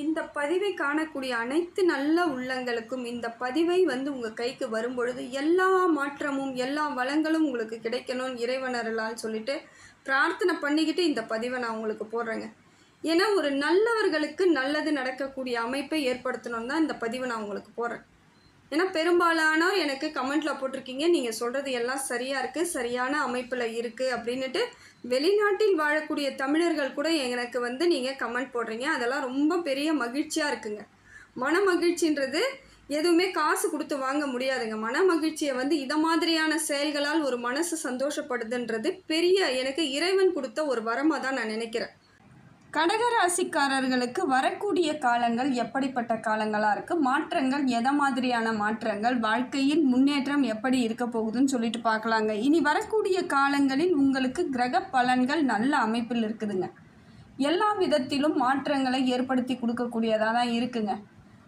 இந்த பதிவை காணக்கூடிய அனைத்து நல்ல உள்ளங்களுக்கும் இந்த பதிவை வந்து உங்கள் கைக்கு வரும்பொழுது எல்லா மாற்றமும் எல்லா வளங்களும் உங்களுக்கு கிடைக்கணும்னு இறைவனரலான்னு சொல்லிட்டு பிரார்த்தனை பண்ணிக்கிட்டு இந்த பதிவை நான் உங்களுக்கு போடுறேங்க. ஏன்னா ஒரு நல்லவர்களுக்கு நல்லது நடக்கக்கூடிய அமைப்பை ஏற்படுத்தணும் தான் இந்த பதிவை நான் உங்களுக்கு போடுறேன். ஏன்னா பெரும்பாலானோர் எனக்கு கமெண்ட்டில் போட்டிருக்கீங்க நீங்கள் சொல்கிறது எல்லாம் சரியாக இருக்குது சரியான அமைப்பில் இருக்குது அப்படின்னுட்டு வெளிநாட்டில் வாழக்கூடிய தமிழர்கள் கூட எனக்கு வந்து நீங்கள் கமெண்ட் போடுறீங்க. அதெல்லாம் ரொம்ப பெரிய மகிழ்ச்சியாக இருக்குங்க. மன மகிழ்ச்சின்றது எதுவுமே காசு கொடுத்து வாங்க முடியாதுங்க. மன மகிழ்ச்சியை வந்து இத மாதிரியான செயல்களால் ஒரு மனசு சந்தோஷப்படுதுன்றது பெரிய எனக்கு இறைவன் கொடுத்த ஒரு வரமாக தான் நான் நினைக்கிறேன். கடகராசிக்காரர்களுக்கு வரக்கூடிய காலங்கள் எப்படிப்பட்ட காலங்களாக இருக்குது மாற்றங்கள் எதை மாதிரியான மாற்றங்கள்? வாழ்க்கையின் முன்னேற்றம் எப்படி இருக்க போகுதுன்னு சொல்லிட்டு பார்க்கலாங்க. இனி வரக்கூடிய காலங்களில் உங்களுக்கு கிரக பலன்கள் நல்ல அமைப்பில் இருக்குதுங்க. எல்லா விதத்திலும் மாற்றங்களை ஏற்படுத்தி கொடுக்கக்கூடியதாக தான் இருக்குங்க.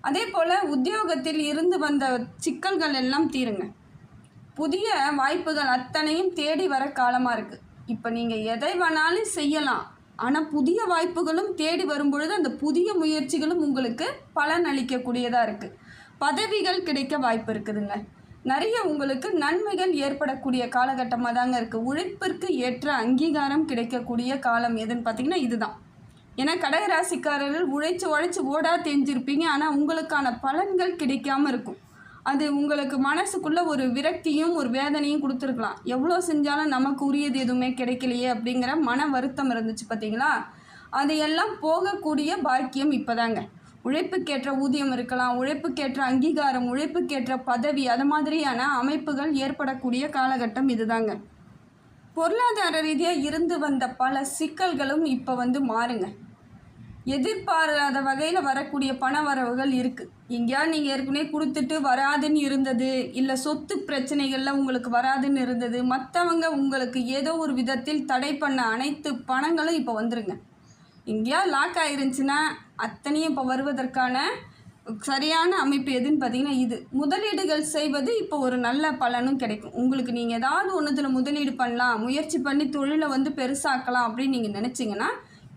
அதே போல் உத்தியோகத்தில் இருந்து வந்த சிக்கல்கள் எல்லாம் தீருங்க. புதிய வாய்ப்புகள் அத்தனையும் தேடி வர காலமாக இருக்குது இப்போ நீங்கள் எதை வேணாலும் செய்யலாம். ஆனால் புதிய வாய்ப்புகளும் தேடி வரும்பொழுது அந்த புதிய முயற்சிகளும் உங்களுக்கு பலன் அளிக்கக்கூடியதாக இருக்குது பதவிகள் கிடைக்க வாய்ப்பு இருக்குதுங்க. நிறைய உங்களுக்கு நன்மைகள் ஏற்படக்கூடிய காலகட்டமாக தாங்க இருக்குது உழைப்பிற்கு ஏற்ற அங்கீகாரம் கிடைக்கக்கூடிய காலம் எதுன்னு பார்த்தீங்கன்னா இதுதான். ஏன்னா கடகராசிக்காரர்கள் உழைச்சி உழைச்சி ஓடா தெரிஞ்சிருப்பீங்க ஆனால் உங்களுக்கான பலன்கள் கிடைக்காம இருக்கும். அது உங்களுக்கு மனசுக்குள்ள ஒரு விரக்தியும் ஒரு வேதனையும் கொடுத்துருக்கலாம். எவ்வளோ செஞ்சாலும் நமக்கு உரியது எதுவுமே கிடைக்கலையே அப்படிங்கிற மன வருத்தம் இருந்துச்சு பார்த்தீங்களா? அதையெல்லாம் போகக்கூடிய பாக்கியம் இப்போதாங்க. உழைப்புக்கேற்ற ஊதியம் இருக்கலாம் உழைப்புக்கேற்ற அங்கீகாரம் உழைப்புக்கேற்ற பதவி அது மாதிரியான அமைப்புகள் ஏற்படக்கூடிய காலகட்டம் இதுதாங்க. பொருளாதார ரீதியாக இருந்து வந்த பல சிக்கல்களும் இப்போ வந்து மாறுங்க. எதிர்பாராத வகையில் வரக்கூடிய பண வரவுகள் இருக்குது எங்கேயா நீங்கள் ஏற்கனவே கொடுத்துட்டு வராதுன்னு இருந்தது இல்லை சொத்து பிரச்சனைகளில் உங்களுக்கு வராதுன்னு இருந்தது மற்றவங்க உங்களுக்கு ஏதோ ஒரு விதத்தில் தடை பண்ண அனைத்து பணங்களும் இப்போ வந்துருங்க. எங்கேயா லாக் ஆயிருந்துச்சுன்னா அத்தனையும் இப்போ வருவதற்கான சரியான அமைப்பு எதுன்னு பார்த்தீங்கன்னா இது. முதலீடுகள் செய்வது இப்போ ஒரு நல்ல பலனும் கிடைக்கும். உங்களுக்கு நீங்கள் ஏதாவது ஒன்றுத்தில் முதலீடு பண்ணலாம் முயற்சி பண்ணி தொழிலை வந்து பெருசாக்கலாம் அப்படின்னு நீங்கள் நினச்சிங்கன்னா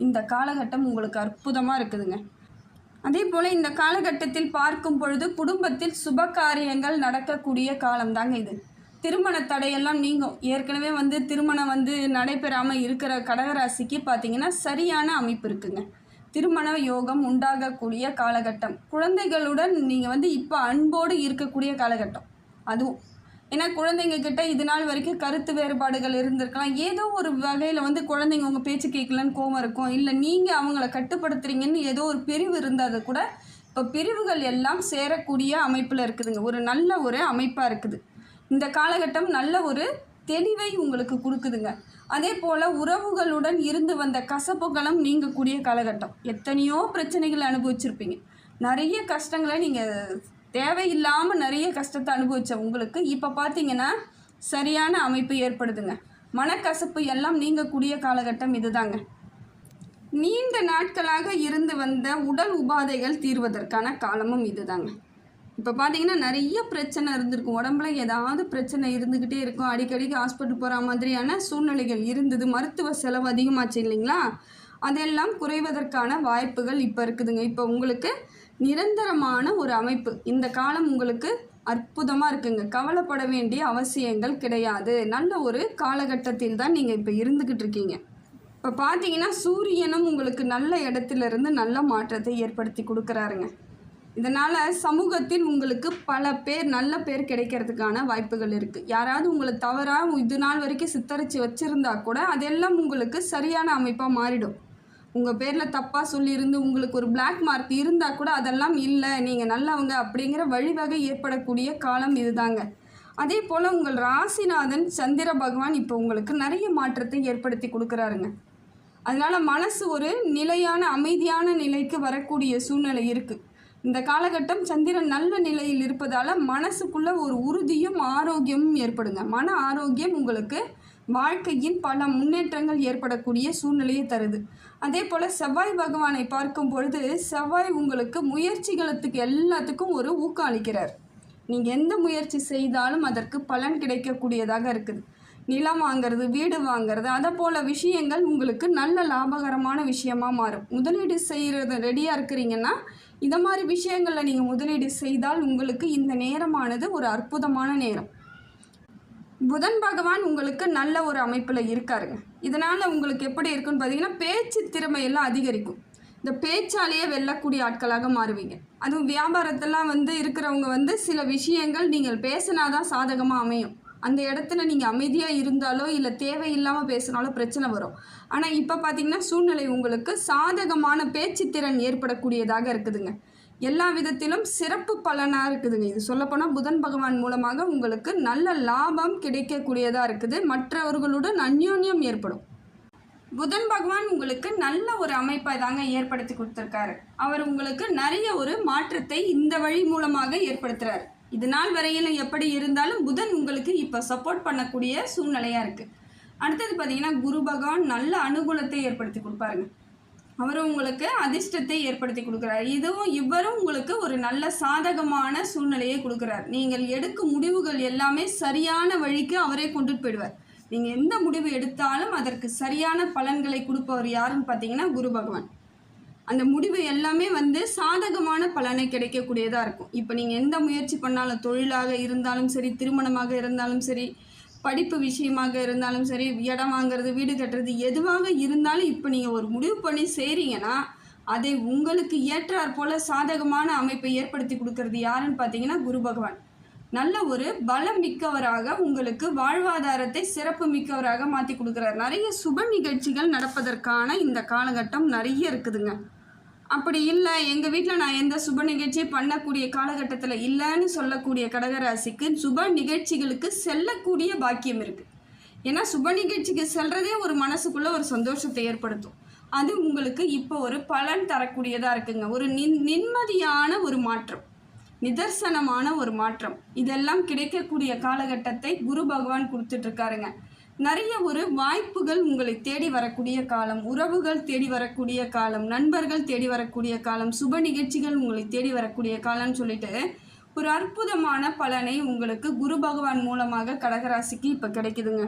இந்த காலகட்டம் உங்களுக்கு அற்புதமாக இருக்குதுங்க. அதே போல் இந்த காலகட்டத்தில் பார்க்கும் பொழுது குடும்பத்தில் சுப காரியங்கள் நடக்கக்கூடிய காலம்தாங்க இது. திருமண தடையெல்லாம் நீங்கும். ஏற்கனவே வந்து திருமணம் வந்து நடைபெறாமல் இருக்கிற கடகராசிக்கு பார்த்தீங்கன்னா சரியான அமைப்பு இருக்குங்க. திருமண யோகம் உண்டாகக்கூடிய காலகட்டம். குழந்தைகளுடன் நீங்கள் வந்து இப்போ அன்போடு இருக்கக்கூடிய காலகட்டம். அதுவும் ஏன்னா குழந்தைங்க கிட்ட இது நாள் வரைக்கும் கருத்து வேறுபாடுகள் இருந்திருக்கலாம். ஏதோ ஒரு வகையில் வந்து குழந்தைங்க உங்கள் பேச்சு கேட்கலன்னு கோவம் இருக்கும். இல்லை நீங்கள் அவங்கள கட்டுப்படுத்துறீங்கன்னு ஏதோ ஒரு பிரிவு இருந்தால் கூட இப்போ பிரிவுகள் எல்லாம் சேரக்கூடிய அமைப்பில் இருக்குதுங்க. ஒரு நல்ல ஒரு அமைப்பாக இருக்குது. இந்த காலகட்டம் நல்ல ஒரு தெளிவை உங்களுக்கு கொடுக்குதுங்க. அதே போல் உறவுகளுடன் இருந்து வந்த கசப்புகளும் நீங்கக்கூடிய காலகட்டம். எத்தனையோ பிரச்சனைகளை அனுபவிச்சிருப்பீங்க. நிறைய கஷ்டங்களை நீங்கள் தேவையில்லாமல் நிறைய கஷ்டத்தை அனுபவிச்ச உங்களுக்கு இப்போ பார்த்தீங்கன்னா சரியான அமைப்பு ஏற்படுதுங்க. மனக்கசப்பு எல்லாம் நீங்கக்கூடிய காலகட்டம் இதுதாங்க. நீண்ட நாட்களாக இருந்து வந்த உடல் உபாதைகள் தீர்வதற்கான காலமும் இதுதாங்க. இப்போ பார்த்தீங்கன்னா நிறைய பிரச்சனை இருந்திருக்கும். உடம்புல ஏதாவது பிரச்சனை இருந்துக்கிட்டே இருக்கும். அடிக்கடிக்கு ஹாஸ்பிட்டல் போகிற மாதிரியான சூழ்நிலைகள் இருந்தது. மருத்துவ செலவு அதிகமாச்சு இல்லைங்களா? அதெல்லாம் குறைவதற்கான வாய்ப்புகள் இப்போ இருக்குதுங்க. இப்போ உங்களுக்கு நிரந்தரமான ஒரு அமைப்பு. இந்த காலம் உங்களுக்கு அற்புதமாக இருக்குங்க. கவலைப்பட வேண்டிய அவசியங்கள் கிடையாது. நல்ல ஒரு காலகட்டத்தில் தான் நீங்கள் இப்போ இருந்துக்கிட்டு இருக்கீங்க. இப்போ பார்த்தீங்கன்னா சூரியனும் உங்களுக்கு நல்ல இடத்துல இருந்து நல்ல மாற்றத்தை ஏற்படுத்தி கொடுக்குறாருங்க. இதனால் சமூகத்தில் உங்களுக்கு பல பேர் நல்ல பேர் கிடைக்கிறதுக்கான வாய்ப்புகள் இருக்குது யாராவது உங்களை தவறாக இது நாள் வரைக்கும் சித்தரித்து வச்சுருந்தா கூட அதெல்லாம் உங்களுக்கு சரியான அமைப்பாக மாறிடும். உங்கள் பேரில் தப்பாக சொல்லியிருந்து உங்களுக்கு ஒரு பிளாக் மார்க் இருந்தால் கூட அதெல்லாம் இல்லை நீங்கள் நல்லவங்க அப்படிங்கிற வழிவகை ஏற்படக்கூடிய காலம் இதுதாங்க. அதே போல் உங்கள் ராசிநாதன் சந்திர பகவான் இப்போ உங்களுக்கு நிறைய மாற்றத்தை ஏற்படுத்தி கொடுக்குறாருங்க. அதனால் மனசு ஒரு நிலையான அமைதியான நிலைக்கு வரக்கூடிய சூழ்நிலை இருக்குது இந்த காலகட்டம் சந்திரன் நல்ல நிலையில் இருப்பதால் மனசுக்குள்ளே ஒரு உறுதியும் ஆரோக்கியமும் ஏற்படுங்க. மன ஆரோக்கியம் உங்களுக்கு வாழ்க்கையின் பல முன்னேற்றங்கள் ஏற்படக்கூடிய சூழ்நிலையை தருது. அதே போல் செவ்வாய் பகவானை பார்க்கும் பொழுது செவ்வாய் உங்களுக்கு முயற்சிகளுக்கு எல்லாத்துக்கும் ஒரு ஊக்கம் அளிக்கிறார் நீங்கள் எந்த முயற்சி செய்தாலும் அதற்கு பலன் கிடைக்கக்கூடியதாக இருக்குது. நிலம் வாங்குறது வீடு வாங்குறது அதை போல் விஷயங்கள் உங்களுக்கு நல்ல லாபகரமான விஷயமாக மாறும். முதலீடு செய்கிறது ரெடியாக இருக்கிறீங்கன்னா இந்த மாதிரி விஷயங்களில் நீங்கள் முதலீடு செய்தால் உங்களுக்கு இந்த நேரமானது ஒரு அற்புதமான நேரம். புதன் பகவான் உங்களுக்கு நல்ல ஒரு அமைப்பில் இருக்காருங்க இதனால் உங்களுக்கு எப்படி இருக்குன்னு பார்த்தீங்கன்னா பேச்சு திறமையெல்லாம் அதிகரிக்கும். இந்த பேச்சாலேயே வெல்லக்கூடிய ஆட்களாக மாறுவீங்க. அதுவும் வியாபாரத்தெல்லாம் வந்து இருக்கிறவங்க வந்து சில விஷயங்கள் நீங்கள் பேசினாதான் சாதகமாக அமையும். அந்த இடத்துல நீங்கள் அமைதியாக இருந்தாலோ இல்லை தேவையில்லாமல் பேசினாலோ பிரச்சனை வரும். ஆனால் இப்போ பார்த்தீங்கன்னா சூழ்நிலை உங்களுக்கு சாதகமான பேச்சுத்திறன் ஏற்படக்கூடியதாக இருக்குதுங்க. எல்லா விதத்திலும் சிறப்பு பலனாக இருக்குதுங்க. இது சொல்லப்போனால் புதன் பகவான் மூலமாக உங்களுக்கு நல்ல லாபம் கிடைக்கக்கூடியதாக இருக்குது. மற்றவர்களுடன் அந்யோன்யம் ஏற்படும். புதன் பகவான் உங்களுக்கு நல்ல ஒரு அமைப்பை தாங்க ஏற்படுத்தி கொடுத்துருக்காரு. அவர் உங்களுக்கு நிறைய ஒரு மாற்றத்தை இந்த வழி மூலமாக ஏற்படுத்துறாரு. இது நாள் வரையிலும் எப்படி இருந்தாலும் புதன் உங்களுக்கு இப்போ சப்போர்ட் பண்ணக்கூடிய சூழ்நிலையாக இருக்குது அடுத்தது பார்த்தீங்கன்னா குரு பகவான் நல்ல அனுகூலத்தை ஏற்படுத்தி கொடுப்பாருங்க. அவரும் உங்களுக்கு அதிர்ஷ்டத்தை ஏற்படுத்தி கொடுக்குறாரு. இதுவும் இவரும் உங்களுக்கு ஒரு நல்ல சாதகமான சூழ்நிலையை கொடுக்குறார். நீங்கள் எடுக்கும் முடிவுகள் எல்லாமே சரியான வழிக்கு அவரே கொண்டுட்டு போயிடுவார். நீங்கள் எந்த முடிவு எடுத்தாலும் அதற்கு சரியான பலன்களை கொடுப்பவர் யாருன்னு பார்த்தீங்கன்னா குரு பகவான். அந்த முடிவு எல்லாமே வந்து சாதகமான பலனை கிடைக்கக்கூடியதாக இருக்கும். இப்போ நீங்கள் எந்த முயற்சி பண்ணாலும் தொழிலாக இருந்தாலும் சரி திருமணமாக இருந்தாலும் சரி படிப்பு விஷயமாக இருந்தாலும் சரி இடம் வாங்குறது வீடு கட்டுறது எதுவாக இருந்தாலும் இப்போ நீங்கள் ஒரு முடிவு பண்ணி செய்கிறீங்கன்னா அதை உங்களுக்கு ஏற்றாற் போல சாதகமான அமைப்பை ஏற்படுத்தி கொடுக்கறது யாருன்னு பார்த்தீங்கன்னா குரு பகவான். நல்ல ஒரு பலம் மிக்கவராக உங்களுக்கு வாழ்வாதாரத்தை சிறப்பு மிக்கவராக மாற்றி கொடுக்குறாரு. நிறைய சுப நிகழ்ச்சிகள் நடப்பதற்கான இந்த காலகட்டம் நிறைய இருக்குதுங்க. அப்படி இல்லை. எங்கள் வீட்டில் நான் எந்த சுப நிகழ்ச்சியும் பண்ணக்கூடிய காலகட்டத்தில் இல்லைன்னு சொல்லக்கூடிய கடகராசிக்கு சுப நிகழ்ச்சிகளுக்கு செல்லக்கூடிய பாக்கியம் இருக்குது ஏன்னா சுப நிகழ்ச்சிக்கு செல்கிறதே ஒரு மனசுக்குள்ளே ஒரு சந்தோஷத்தை ஏற்படுத்தும். அது உங்களுக்கு இப்போ ஒரு பலன் தரக்கூடியதாக இருக்குங்க. ஒரு நின் நிம்மதியான ஒரு மாற்றம். நிதர்சனமான ஒரு மாற்றம். இதெல்லாம் கிடைக்கக்கூடிய காலகட்டத்தை குரு பகவான் கொடுத்துட்ருக்காருங்க இருக்காருங்க. நிறைய ஒரு வாய்ப்புகள் உங்களை தேடி வரக்கூடிய காலம் உறவுகள் தேடி வரக்கூடிய காலம் நண்பர்கள் தேடி வரக்கூடிய காலம் சுப நிகழ்ச்சிகள் உங்களை தேடி வரக்கூடிய காலம்னு சொல்லிட்டு ஒரு அற்புதமான பலனை உங்களுக்கு குரு பகவான் மூலமாக கடகராசிக்கு இப்போ கிடைக்குதுங்க.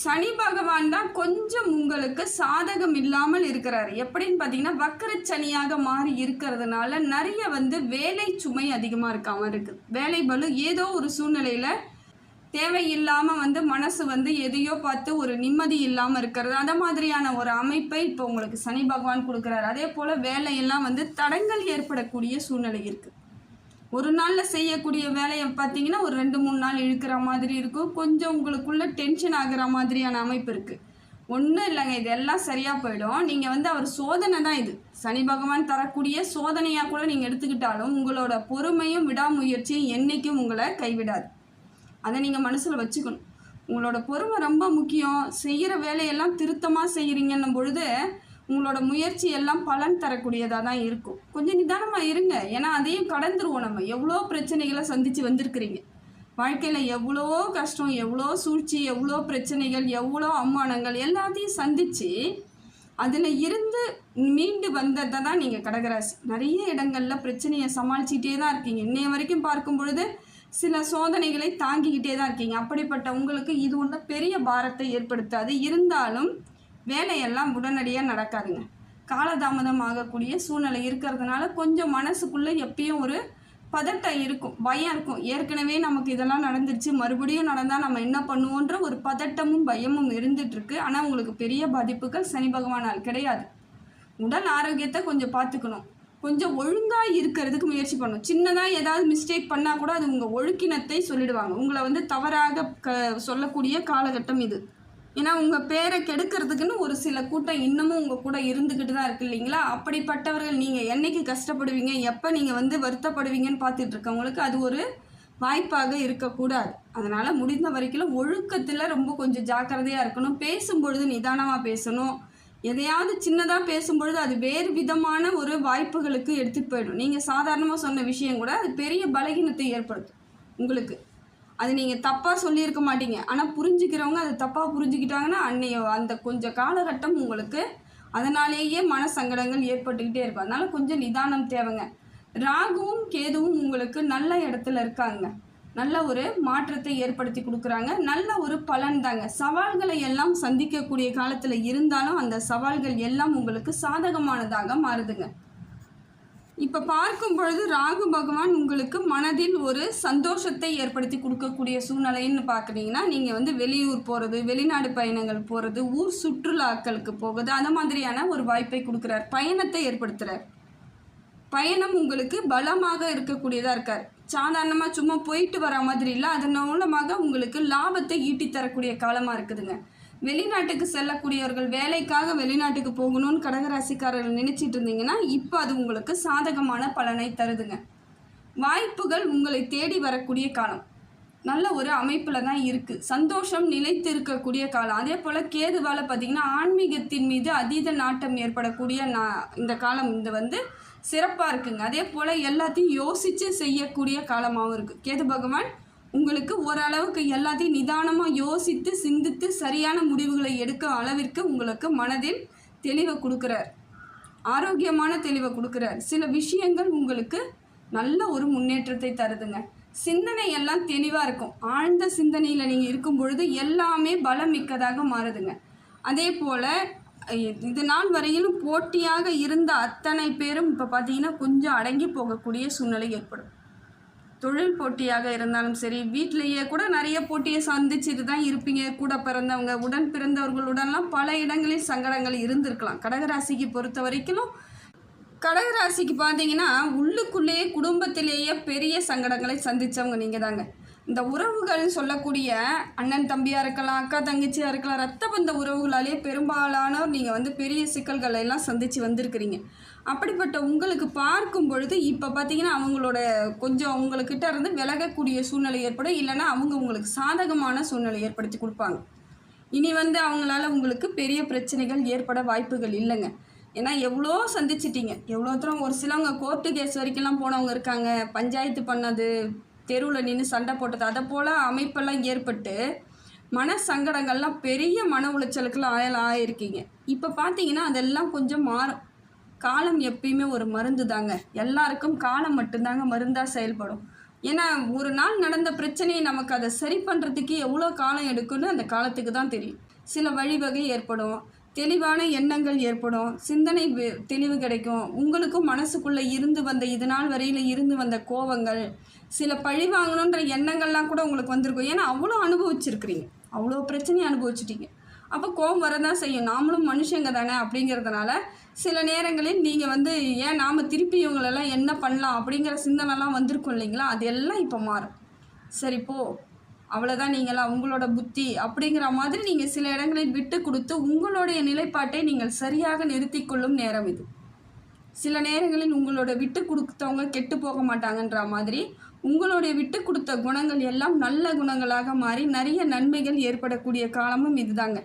சனி பகவான் தான் கொஞ்சம் உங்களுக்கு சாதகம் இல்லாமல் இருக்கிறாரு. எப்படின்னு பார்த்தீங்கன்னா வக்கர சனியாக மாறி இருக்கிறதுனால நிறைய வந்து வேலை சுமை அதிகமாக இருக்காமல் இருக்குது வேலை பலு ஏதோ ஒரு சூழ்நிலையில் தேவையில்லாமல் வந்து மனசு வந்து எதையோ பார்த்து ஒரு நிம்மதி இல்லாமல் இருக்கிறது. அந்த மாதிரியான ஒரு அமைப்பை இப்போ உங்களுக்கு சனி பகவான் கொடுக்குறாரு. அதே போல் வேலையெல்லாம் வந்து தடங்கள் ஏற்படக்கூடிய சூழ்நிலை இருக்குது ஒரு நாளில் செய்யக்கூடிய வேலையை பார்த்தீங்கன்னா ஒரு ரெண்டு மூணு நாள் இழுக்கிற மாதிரி இருக்கும். கொஞ்சம் உங்களுக்குள்ள டென்ஷன் ஆகிற மாதிரியான அமைப்பு இருக்குது ஒன்றும் இல்லைங்க இதெல்லாம் சரியாக போயிடும். நீங்கள் வந்து அவர் சோதனை தான் இது. சனி பகவான் தரக்கூடிய சோதனையாக கூட நீங்கள் எடுத்துக்கிட்டாலும் உங்களோட பொறுமையும் விடாமுயற்சியும் என்றைக்கும் உங்களை கைவிடாது. அதை நீங்கள் மனசில் வச்சுக்கணும். உங்களோட பொறுமை ரொம்ப முக்கியம். செய்கிற வேலையெல்லாம் திருத்தமாக செய்கிறீங்கன்னும் பொழுது உங்களோட முயற்சி எல்லாம் பலன் தரக்கூடியதாக தான் இருக்கும். கொஞ்சம் நிதானமாக இருங்க. ஏன்னா அதையும் கடந்துருவோம் நம்ம. எவ்வளோ பிரச்சனைகளை சந்தித்து வந்திருக்கிறீங்க. வாழ்க்கையில் எவ்வளோ கஷ்டம் எவ்வளோ சூழ்ச்சி எவ்வளோ பிரச்சனைகள் எவ்வளோ அவமானங்கள் எல்லாத்தையும் சந்தித்து அதில் இருந்து மீண்டு வந்ததை தான் நீங்கள் கடகராசி. நிறைய இடங்களில் பிரச்சனையை சமாளிச்சிட்டே தான் இருக்கீங்க. இன்னைய வரைக்கும் பார்க்கும் பொழுது சில சோதனைகளை தாங்கிக்கிட்டே தான் இருக்கீங்க. அப்படிப்பட்ட உங்களுக்கு இது ஒன்றும் பெரிய பாரத்தை ஏற்படுத்தாது. இருந்தாலும் வேலையெல்லாம் உடனடியாக நடக்காதுங்க. காலதாமதம் ஆகக்கூடிய சூழ்நிலை இருக்கிறதுனால கொஞ்சம் மனசுக்குள்ளே எப்பயும் ஒரு பதட்டம் இருக்கும் பயம் இருக்கும். ஏற்கனவே நமக்கு இதெல்லாம் நடந்துருச்சு. மறுபடியும் நடந்தால் நம்ம என்ன பண்ணுவோன்ற ஒரு பதட்டமும் பயமும் இருந்துகிட்ருக்கு ஆனால் உங்களுக்கு பெரிய பாதிப்புகள் சனி பகவானால் கிடையாது. உடல் ஆரோக்கியத்தை கொஞ்சம் பார்த்துக்கணும். கொஞ்சம் ஒழுங்காக இருக்கிறதுக்கு முயற்சி பண்ணணும் சின்னதாக ஏதாவது மிஸ்டேக் பண்ணால் கூட அது உங்கள் ஒழுக்கினத்தை சொல்லிடுவாங்க. உங்களை வந்து தவறாக க சொல்லக்கூடிய காலகட்டம் இது. ஏன்னா உங்கள் பேரை கெடுக்கிறதுக்குன்னு ஒரு சில கூட்டம் இன்னமும் உங்கள் கூட இருந்துக்கிட்டு தான் இருக்கு இல்லைங்களா? அப்படிப்பட்டவர்கள் நீங்கள் என்றைக்கு கஷ்டப்படுவீங்க எப்போ நீங்கள் வந்து வருத்தப்படுவீங்கன்னு பார்த்துட்டு இருக்கவங்களுக்கு அது ஒரு வாய்ப்பாக இருக்கக்கூடாது. அதனால் முடிந்த வரைக்கும் ஒழுக்கத்தில் ரொம்ப கொஞ்சம் ஜாக்கிரதையாக இருக்கணும். பேசும்பொழுது நிதானமாக பேசணும். எதையாவது சின்னதாக பேசும்பொழுது அது வேறு விதமான ஒரு வாய்ப்புகளுக்கு எடுத்துகிட்டு போயிடும். நீங்கள் சாதாரணமாக சொன்ன விஷயம் கூட அது பெரிய பலகீனத்தை ஏற்படுத்தும் உங்களுக்கு. அது நீங்கள் தப்பாக சொல்லியிருக்க மாட்டீங்க. ஆனால் புரிஞ்சுக்கிறவங்க அது தப்பாக புரிஞ்சுக்கிட்டாங்கன்னா அன்னைய அந்த கொஞ்சம் காலகட்டம் உங்களுக்கு அதனாலேயே மன சங்கடங்கள் ஏற்பட்டுக்கிட்டே இருக்கும். அதனால் கொஞ்சம் நிதானம் தேவைங்க. ராகுவும் கேதுவும் உங்களுக்கு நல்ல இடத்துல இருக்காங்க. நல்ல ஒரு மாற்றத்தை ஏற்படுத்தி கொடுக்குறாங்க. நல்ல ஒரு பலன் தாங்க. சவால்களை எல்லாம் சந்திக்கக்கூடிய காலத்தில் இருந்தாலும் அந்த சவால்கள் எல்லாம் உங்களுக்கு சாதகமானதாக மாறுதுங்க. இப்போ பார்க்கும் பொழுது ராகு பகவான் உங்களுக்கு மனதில் ஒரு சந்தோஷத்தை ஏற்படுத்தி கொடுக்கக்கூடிய சூழ்நிலைன்னு பார்க்குறீங்கன்னா நீங்கள் வந்து வெளியூர் போகிறது வெளிநாடு பயணங்கள் போகிறது ஊர் சுற்றுலாக்களுக்கு போகிறது அந்த மாதிரியான ஒரு வாய்ப்பை கொடுக்குறார். பயணத்தை ஏற்படுத்துகிறார் பயணம் உங்களுக்கு பலமாக இருக்கக்கூடியதாக இருக்கார். சாதாரணமாக சும்மா போயிட்டு வர மாதிரி இல்லை. அதன் மூலமாக உங்களுக்கு லாபத்தை ஈட்டி தரக்கூடிய காலமாக இருக்குதுங்க. வெளிநாட்டுக்கு செல்லக்கூடியவர்கள் வேலைக்காக வெளிநாட்டுக்கு போகணும்னு கடகராசிக்காரர்கள் நினைச்சிட்டு இருந்தீங்கன்னா இப்போ அது உங்களுக்கு சாதகமான பலனை தருதுங்க. வாய்ப்புகள் உங்களை தேடி வரக்கூடிய காலம். நல்ல ஒரு அமைப்பில் தான் இருக்குது சந்தோஷம் நிலைத்து இருக்கக்கூடிய காலம். அதே போல் கேதுவால் பார்த்தீங்கன்னா ஆன்மீகத்தின் மீது அதீத நாட்டம் ஏற்படக்கூடிய நா இந்த காலம் இது வந்து சிறப்பாக இருக்குங்க. அதே போல் எல்லாத்தையும் யோசித்து செய்யக்கூடிய காலமாகவும் இருக்குது கேது பகவான் உங்களுக்கு ஓரளவுக்கு எல்லாத்தையும் நிதானமாக யோசித்து சிந்தித்து சரியான முடிவுகளை எடுக்க அளவிற்கு உங்களுக்கு மனதில் தெளிவை கொடுக்குறார். ஆரோக்கியமான தெளிவை கொடுக்குறார். சில விஷயங்கள் உங்களுக்கு நல்ல ஒரு முன்னேற்றத்தை தருதுங்க. சிந்தனை எல்லாம் தெளிவாக இருக்கும். ஆழ்ந்த சிந்தனையில் நீங்கள் இருக்கும் பொழுது எல்லாமே பலம் மிக்கதாக மாறுதுங்க. அதே போல் இது நாள் வரையிலும் போட்டியாக இருந்த அத்தனை பேரும் இப்போ பார்த்தீங்கன்னா கொஞ்சம் அடங்கி போகக்கூடிய சூழ்நிலை ஏற்படும். தொழில் போட்டியாக இருந்தாலும் சரி வீட்டிலேயே கூட நிறைய போட்டியை சந்திச்சுட்டு தான் இருப்பீங்க. கூட பிறந்தவங்க உடன் பிறந்தவர்களுடன்லாம் பல இடங்களில் சங்கடங்கள் இருந்திருக்கலாம். கடகராசிக்கு பொறுத்த வரைக்கும் கடகராசிக்கு பார்த்தீங்கன்னா உள்ளுக்குள்ளேயே குடும்பத்திலேயே பெரிய சங்கடங்களை சந்தித்தவங்க நீங்கள் தாங்க இந்த உறவுகள்னு சொல்லக்கூடிய அண்ணன் தம்பியாக இருக்கலாம் அக்கா தங்கச்சியாக இருக்கலாம் ரத்த பந்த உறவுகளாலேயே பெரும்பாலானோர் நீங்கள் வந்து பெரிய சிக்கல்களை எல்லாம் சந்தித்து வந்திருக்கிறீங்க. அப்படிப்பட்ட உங்களுக்கு பார்க்கும் பொழுது இப்போ பார்த்தீங்கன்னா அவங்களோட கொஞ்சம் அவங்கக்கிட்ட இருந்து விலகக்கூடிய சூழ்நிலை ஏற்படும். இல்லைன்னா அவங்க உங்களுக்கு சாதகமான சூழ்நிலை ஏற்படுத்தி கொடுப்பாங்க. இனி வந்து அவங்களால உங்களுக்கு பெரிய பிரச்சனைகள் ஏற்பட வாய்ப்புகள் இல்லைங்க. ஏன்னா எவ்வளோ சந்திச்சிட்டீங்க? எவ்வளோ தூரம் ஒரு சிலவங்க கோர்ட்டு கேஸ் வரைக்கும்லாம் போனவங்க இருக்காங்க. பஞ்சாயத்து பண்ணது தெருவில் நின்று சண்டை போட்டது அதை போல் அமைப்பெல்லாம் ஏற்பட்டு மன சங்கடங்கள்லாம் பெரிய மன உளைச்சலுக்குலாம் ஆயல் ஆயிருக்கீங்க. இப்போ பார்த்தீங்கன்னா அதெல்லாம் கொஞ்சம் மாறும். காலம் எப்பயுமே ஒரு மருந்து தாங்க. எல்லாருக்கும் காலம் மட்டும்தாங்க மருந்தாக செயல்படும். ஏன்னா ஒரு நாள் நடந்த பிரச்சனையை நமக்கு அதை சரி பண்ணுறதுக்கு எவ்வளோ காலம் எடுக்குன்னு அந்த காலத்துக்கு தான் தெரியும். சில வழிவகை ஏற்படும். தெளிவான எண்ணங்கள் ஏற்படும். சிந்தனை தெளிவு கிடைக்கும். உங்களுக்கும் மனசுக்குள்ளே இருந்து வந்த இது நாள் வரையில் இருந்து வந்த கோவங்கள் சில பழி வாங்கணுன்ற எண்ணங்கள்லாம் கூட உங்களுக்கு வந்திருக்கும். ஏன்னா அவ்வளோ அனுபவிச்சிருக்கிறீங்க. அவ்வளோ பிரச்சனையை அனுபவிச்சிட்டீங்க. அப்போ கோவம் வரதான் செய்யும். நாமளும் மனுஷங்க தானே அப்படிங்கிறதுனால சில நேரங்களில் நீங்கள் வந்து ஏன் நாம் திருப்பி இவங்களெல்லாம் என்ன பண்ணலாம்? அப்படிங்கிற சிந்தனைலாம் வந்திருக்கும் இல்லைங்களா? அதெல்லாம் இப்போ மாறும். சரி போ. அவ்வளோதான் நீங்களாம் உங்களோட புத்தி அப்படிங்கிற மாதிரி நீங்கள் சில இடங்களில் விட்டு கொடுத்து உங்களுடைய நிலைப்பாட்டை நீங்கள் சரியாக நிறுத்தி கொள்ளும் நேரம் இது. சில நேரங்களில் உங்களோட விட்டு கொடுத்தவங்க கெட்டு போக மாட்டாங்கன்ற மாதிரி உங்களுடைய விட்டு கொடுத்த குணங்கள் எல்லாம் நல்ல குணங்களாக மாறி நிறைய நன்மைகள் ஏற்படக்கூடிய காலமும் இதுதாங்க.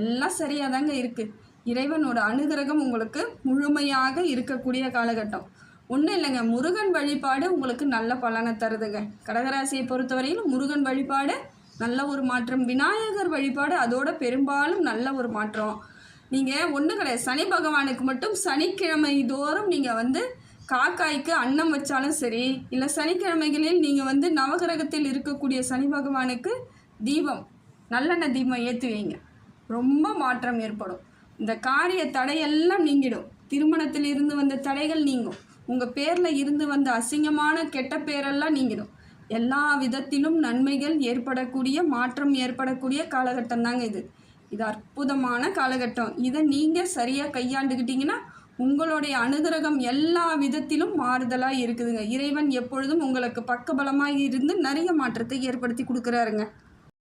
எல்லாம் சரியாக தாங்க இருக்குது இறைவனோட அனுகிரகம் உங்களுக்கு முழுமையாக இருக்கக்கூடிய காலகட்டம். ஒன்றும் இல்லைங்க. முருகன் வழிபாடு உங்களுக்கு நல்ல பலனை தருதுங்க. கடகராசியை பொறுத்தவரையிலும் முருகன் வழிபாடு நல்ல ஒரு மாற்றம். விநாயகர் வழிபாடு அதோட பெரும்பாலும் நல்ல ஒரு மாற்றம். நீங்கள் ஒன்றும் கிடையாது. சனி பகவானுக்கு மட்டும் சனிக்கிழமை தோறும் நீங்கள் வந்து காக்காய்க்கு அன்னம் வச்சாலும் சரி இல்லை சனிக்கிழமைகளில் நீங்கள் வந்து நவகிரகத்தில் இருக்கக்கூடிய சனி பகவானுக்கு தீபம் நல்லெண்ணெய் தீபம் ஏற்றி வைங்க. ரொம்ப மாற்றம் ஏற்படும். இந்த காரிய தடையெல்லாம் நீங்கிடும். திருமணத்தில் இருந்து வந்த தடைகள் நீங்கும். உங்கள் பேரில் இருந்து வந்த அசிங்கமான கெட்ட பேரெல்லாம் நீங்கிடும். எல்லா விதத்திலும் நன்மைகள் ஏற்படக்கூடிய மாற்றம் ஏற்படக்கூடிய காலகட்டம் தாங்க இது. இது அற்புதமான காலகட்டம். இதை நீங்கள் சரியாக கையாண்டுக்கிட்டீங்கன்னா உங்களுடைய அனுகிரகம் எல்லா விதத்திலும் மாறுதலாக இருக்குதுங்க. இறைவன் எப்பொழுதும் உங்களுக்கு பக்கபலமாக இருந்து நிறைய மாற்றத்தை ஏற்படுத்தி கொடுக்குறாருங்க.